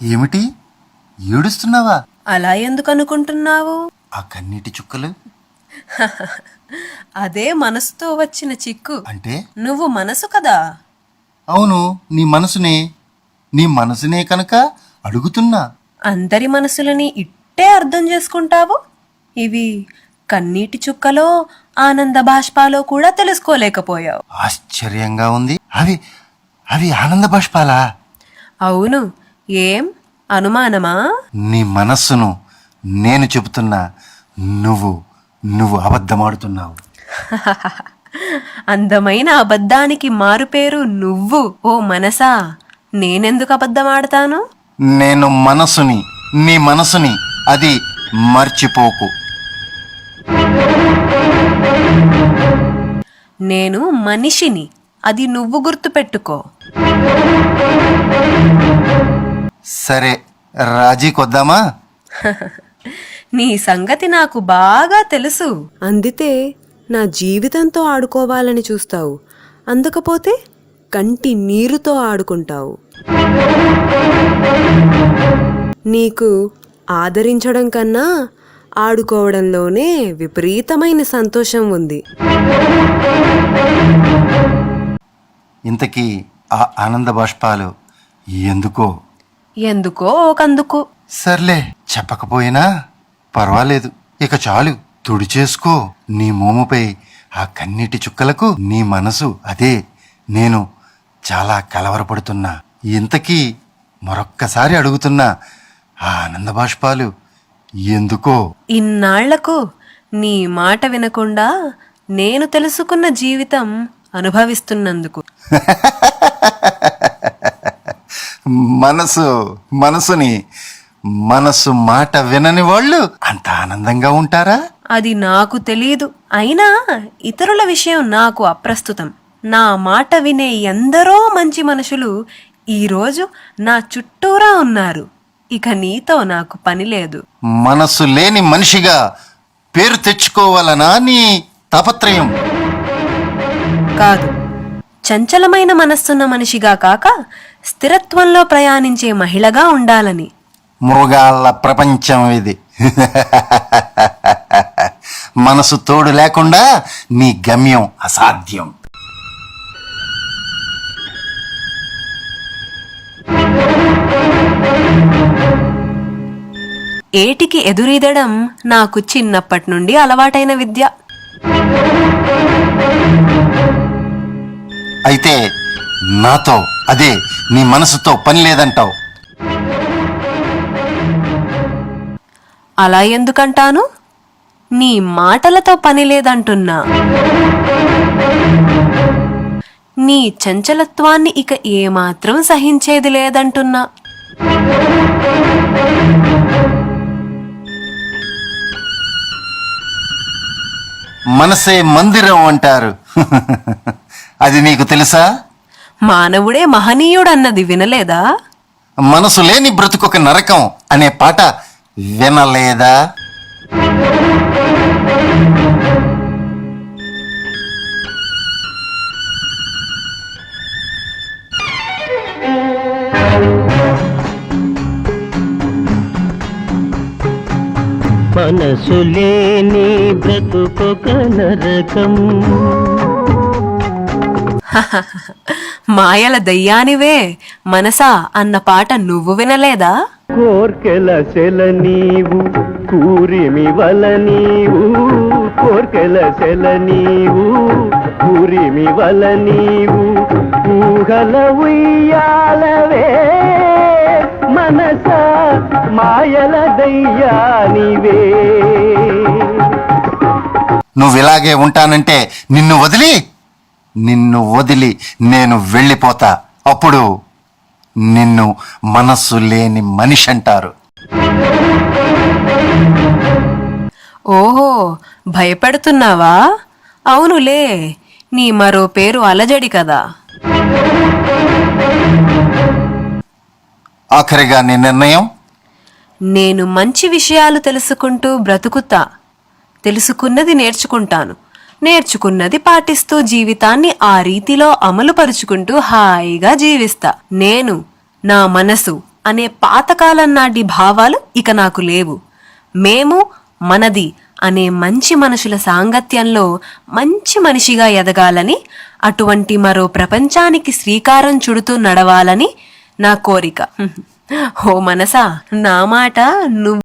ఏమిటి? ఏడుస్తున్నావా? అలా ఎందుకు అనుకుంటున్నావు? ఆ కన్నీటి చుక్కలు? అదే మనసుతో వచ్చిన చిక్కు. అంటే? నువ్వు మనసు కదా? అవును నీ మనసునే. నీ మనసునే కనుక అడుగుతున్నా. అందరి మనసులని ఇట్టే అర్థం చేసుకుంటావు? ఇవి కన్నీటి చుక్కలో ఆనంద బాష్పాలో కూడా తెలుసుకోలేకపోయావు. ఆశ్చర్యంగా ఉంది. అవి అవి ఆనంద బాష్పాలా? అవును ఏం? అనుమానమా? నీ మనస్సును నేను చెబుతున్నా నువ్వు నువ్వు అబద్ధమాడుతున్నావు. అందమైన అబద్ధానికి మారుపేరు నువ్వు ఓ మనసా? నేనెందుకు అబద్ధమాడతాను? నేను మనసుని నీ మనసుని అది మర్చిపోకు. నేను మనిషిని అది నువ్వు గుర్తుపెట్టుకో. సరే రాజీకొద్దామా? నీ సంగతి నాకు బాగా తెలుసు. అందితే నా జీవితంతో ఆడుకోవాలని చూస్తావు. అందకపోతే కంటి నీరుతో ఆడుకుంటావు. నీకు ఆదరించడం కన్నా ఆడుకోవడంలోనే విపరీతమైన సంతోషం ఉంది. ఇంతకీ ఆ ఆనంద బాష్పాలు ఎందుకో ఎందుకో ఒకందుకు. సర్లే చెప్పకపోయినా పర్వాలేదు. ఇక చాలు తుడిచేసుకో నీ మోముపై ఆ కన్నీటి చుక్కలకు నీ మనసు అదే. నేను చాలా కలవరపడుతున్నా ఇంతకీ మరొక్కసారి అడుగుతున్నా ఆ ఆనంద బాష్పాలు ఎందుకో? ఇన్నాళ్ళకు నీ మాట వినకుండా నేను తెలుసుకున్న జీవితం అనుభవిస్తున్నందుకు. మనసు మనసుని మనసు మాట వినని వాళ్ళు అంత ఆనందంగా ఉంటారా? అది నాకు తెలీదు అయినా ఇతరుల విషయం నాకు అప్రస్తుతం. నా మాట వినే ఎందరో మంచి మనుషులు ఈరోజు నా చుట్టూరా ఉన్నారు. ఇక నీతో నాకు పని లేదు. మనసు లేని మనిషిగా పేరు తెచ్చుకోవాలనా నీ తాపత్రయం? కాదు. చంచలమైన మనస్సున్న మనిషిగా కాక స్థిరత్వంలో ప్రయాణించే మహిళగా ఉండాలని. మృగాళ్ళ ప్రపంచం ఇది. మనసు తోడు లేకుండా నీ గమ్యం అసాధ్యం. ఏటికి ఎదురీదడం నాకు చిన్నప్పటి నుండి అలవాటైన విద్య. అయితే నాతో అదే నీ మనసుతో పని లేదంటావు. అలా ఎందుకంటాను? నీ మాటలతో పని లేదంటున్నా. నీ చంచలత్వాన్ని ఇక ఏమాత్రం సహించేది లేదంటున్నా. మనసే మందిరం అంటారు. అది నీకు తెలుసా? మానవుడే మహనీయుడన్నది వినలేదా? మనసు లేని బ్రతుకొక నరకం అనే పాట వినలేదా? మనసు లేని బ్రతుకొక నరకం. మాయల దయ్యానివే మనసా అన్న పాట నువ్వు వినలేదా? కోర్కెల సెల నీవు కూరిమి వల నీవు. కోర్కెల సెల నీవు కూరిమి వల నీవు. ఊహల ఉయ్యాలవే మనస మాయల దయ్యానివే. నువ్వు ఇలాగే ఉంటానంటే నిన్ను వదిలి నిన్ను వదిలి నేను వెళ్ళిపోతా. అప్పుడు నిన్ను మనస్సు లేని మనిషి అంటారు. ఓహో భయపెడుతున్నావా? అవునులే నీ మరో పేరు అలజడి కదా. ఆఖరిగా నీ నిర్ణయం? నేను మంచి విషయాలు తెలుసుకుంటూ బ్రతుకుతా. తెలుసుకున్నది నేర్చుకుంటాను. నేర్చుకున్నది పాటిస్తూ జీవితాన్ని ఆ రీతిలో అమలుపరుచుకుంటూ హాయిగా జీవిస్తా. నేను నా మనసు అనే పాతకాలం నాటి భావాలు ఇక నాకు లేవు. మేము మనది అనే మంచి మనుషుల సాంగత్యంలో మంచి మనిషిగా ఎదగాలని అటువంటి మరో ప్రపంచానికి శ్రీకారం చుడుతూ నడవాలని నా కోరిక. ఓ మనసా నా మాట నువ్వు